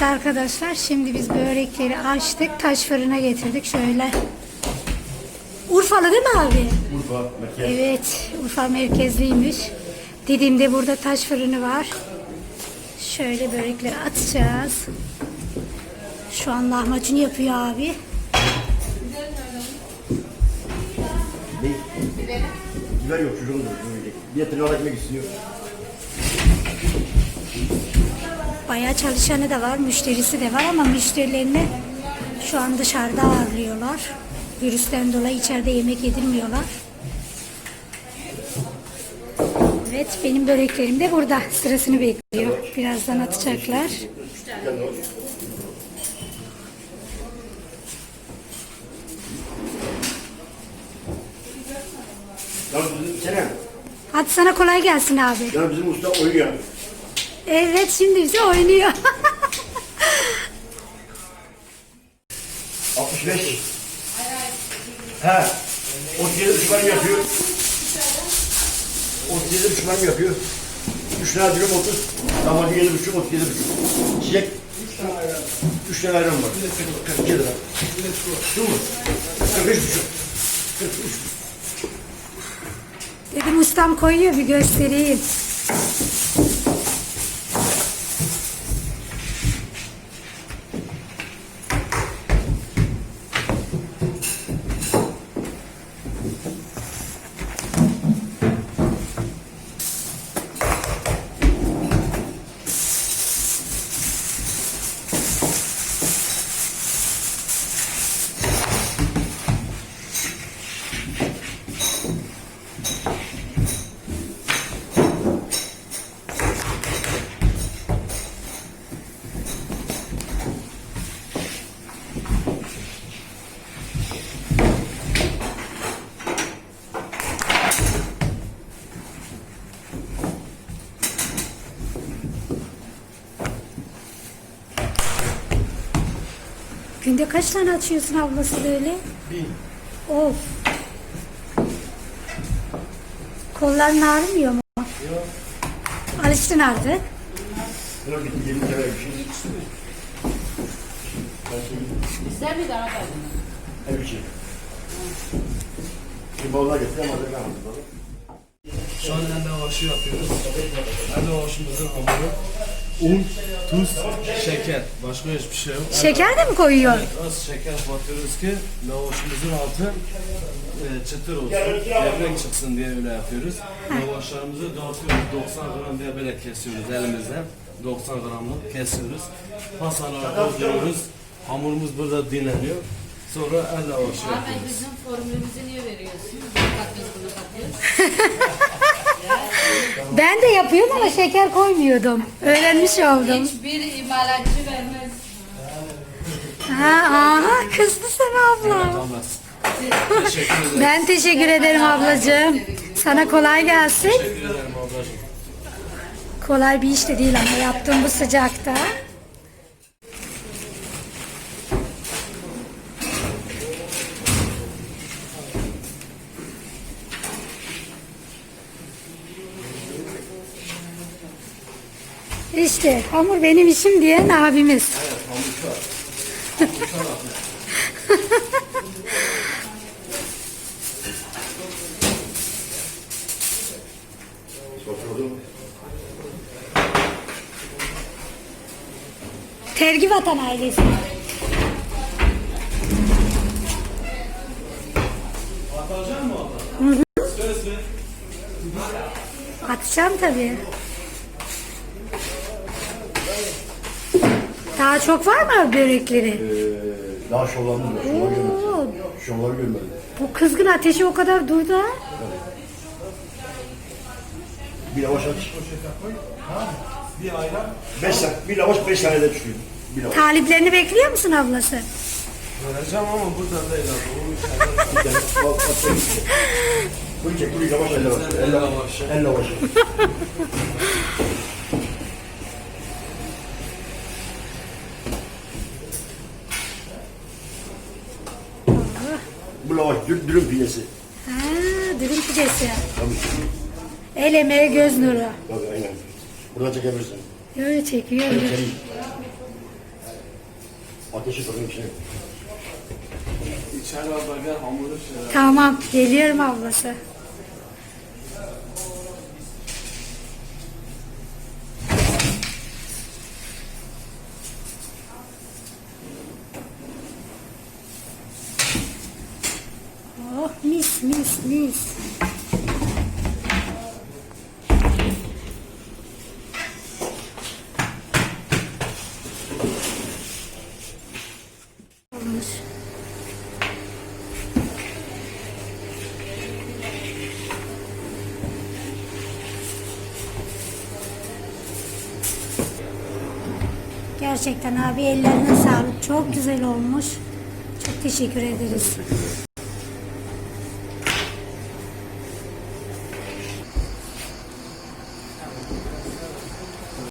Evet arkadaşlar şimdi biz börekleri açtık. Taş fırına getirdik şöyle. Urfalı değil mi abi? Urfa, merkez. Evet Urfa merkezliymiş. Didim'de burada taş fırını var. Şöyle börekleri atacağız. Şu an lahmacun yapıyor abi. Biber yok çocuğum da. Bir tırnağa ekmek istiyor. Bayağı çalışanı da var, müşterisi de var ama müşterilerini şu an dışarıda ağırlıyorlar. Virüsten dolayı içeride yemek yedirmiyorlar. Evet, benim böreklerim de burada. Sırasını bekliyor. Birazdan atacaklar. Ya bizim Hadi sana kolay gelsin abi. ya bizim usta oynuyor. Evet, şimdi bize oynuyor. 65. He. 37 buçuk benim yapıyor. 37 buçuk benim yapıyor. 3 tane dürüm 30. Damacı 7 buçuk 37 buçuk. Çiçek. 3 tane ayran var. 42 lira. Şu mu? 45 buçuk. 43. Dedim ustam koyuyor bir göstereyim. Günde kaç tane açıyorsun ablası böyle? Bin. Of. Kolların ağrımıyor mu? Yok. Alıştın artık. Bitti 20 lira bir şey. İster miydi arabayı? her bir şey. Şimdi balığa getir ama ben. Şu an el lavaşı yapıyoruz. El lavaşımızın hamuru un, tuz, şeker. Başka hiçbir şey yok. Şeker de mi koyuyor? Az şeker batıyoruz ki lavaşımızın altı e, çıtır olsun. Levrek çıksın diye öyle yapıyoruz. Lavaşlarımızı dağıtıyoruz. 90 gram diye böyle kesiyoruz elimizle. 90 gramlık kesiyoruz. Pasalara dolduruyoruz. Hamurumuz burada dinleniyor. Sonra el lavaşı Abi yapıyoruz. bizim formülümüzü niye veriyorsun? Bunu katıyoruz, bunu katıyoruz. Ben de yapıyorum ama şeker koymuyordum. Öğrenmiş oldum. Hiçbir imalatçı vermez. Ha, aha, kızdı sana abla. Ben teşekkür ederim ablacığım. Sana kolay gelsin. Teşekkür ederim ablacığım. Kolay bir iş de değil ama yaptığım bu sıcakta. İşte hamur benim işim diyen abimiz. Sofradım. Tergi vatan ailesi. Hı hı. Atacağım tabii. Daha çok var mı börekleri? Ee, daha şovlandım da. Şovları görmedim. Oo, Şovları görmedim. bu kızgın ateşi o kadar durdu ha. Bir lavaş aç. Beş tane, bir lavaş beş tane de düşüyor. Bir lavaş. Taliplerini bekliyor musun ablası? Vereceğim ama burada değil abi. Bir tane. Sen git. Bunu çek, bunu lavaş, el lavaş. El lavaş. El lavaş. Lavaş dür, dürüm pidesi. Ha, dürüm pidesi. Tabii. El emeği göz nuru. Tabii aynen. Buradan çekebilirsin. Öyle çekiyor. Ben çekeyim. Ateşi fırının içine. İçeri abla gel hamuru şey. Tamam geliyorum ablası. Mis mis. Gerçekten abi ellerine sağlık. Çok güzel olmuş. Çok teşekkür ederiz.